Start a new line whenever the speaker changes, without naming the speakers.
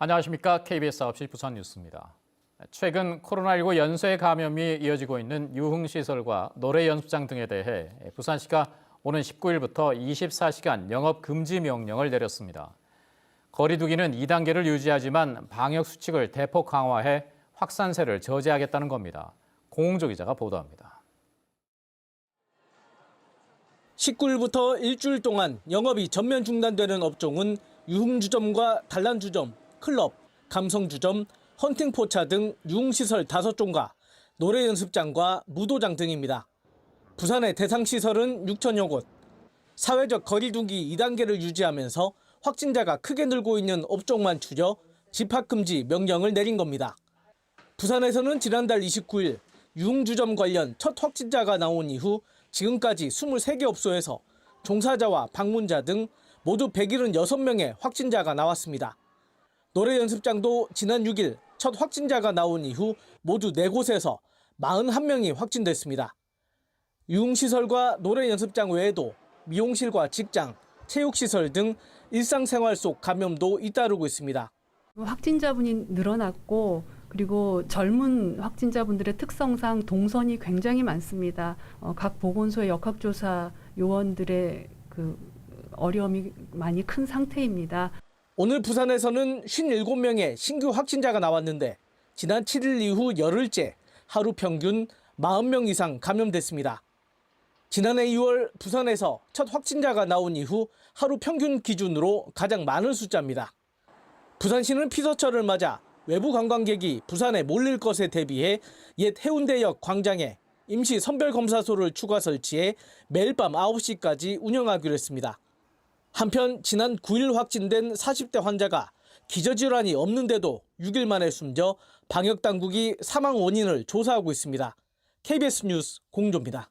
안녕하십니까. KBS 9시 부산 뉴스입니다. 최근 코로나19 연쇄 감염이 이어지고 있는 유흥시설과 노래 연습장 등에 대해 부산시가 오는 19일부터 24시간 영업 금지 명령을 내렸습니다. 거리두기는 2단계를 유지하지만 방역 수칙을 대폭 강화해 확산세를 저지하겠다는 겁니다. 공홍조 기자가 보도합니다.
19일부터 일주일 동안 영업이 전면 중단되는 업종은 유흥주점과 단란주점, 클럽, 감성주점, 헌팅포차 등 유흥시설 5종과 노래 연습장과 무도장 등입니다. 부산의 대상시설은 6천여 곳. 사회적 거리두기 2단계를 유지하면서 확진자가 크게 늘고 있는 업종만 추려 집합금지 명령을 내린 겁니다. 부산에서는 지난달 29일 유흥주점 관련 첫 확진자가 나온 이후 지금까지 23개 업소에서 종사자와 방문자 등 모두 176명의 확진자가 나왔습니다. 노래 연습장도 지난 6일 첫 확진자가 나온 이후 모두 4곳에서 41명이 확진됐습니다. 유흥시설과 노래 연습장 외에도 미용실과 직장, 체육시설 등 일상생활 속 감염도 잇따르고 있습니다.
확진자분이 늘어났고 그리고 젊은 확진자분들의 특성상 동선이 굉장히 많습니다. 어, 각 보건소의 역학조사 요원들의 그 어려움이 많이 큰 상태입니다.
오늘 부산에서는 57명의 신규 확진자가 나왔는데 지난 7일 이후 열흘째 하루 평균 40명 이상 감염됐습니다. 지난해 2월 부산에서 첫 확진자가 나온 이후 하루 평균 기준으로 가장 많은 숫자입니다. 부산시는 피서철을 맞아 외부 관광객이 부산에 몰릴 것에 대비해 옛 해운대역 광장에 임시 선별검사소를 추가 설치해 매일 밤 9시까지 운영하기로 했습니다. 한편 지난 9일 확진된 40대 환자가 기저질환이 없는데도 6일 만에 숨져 방역당국이 사망 원인을 조사하고 있습니다. KBS 뉴스 공조입니다.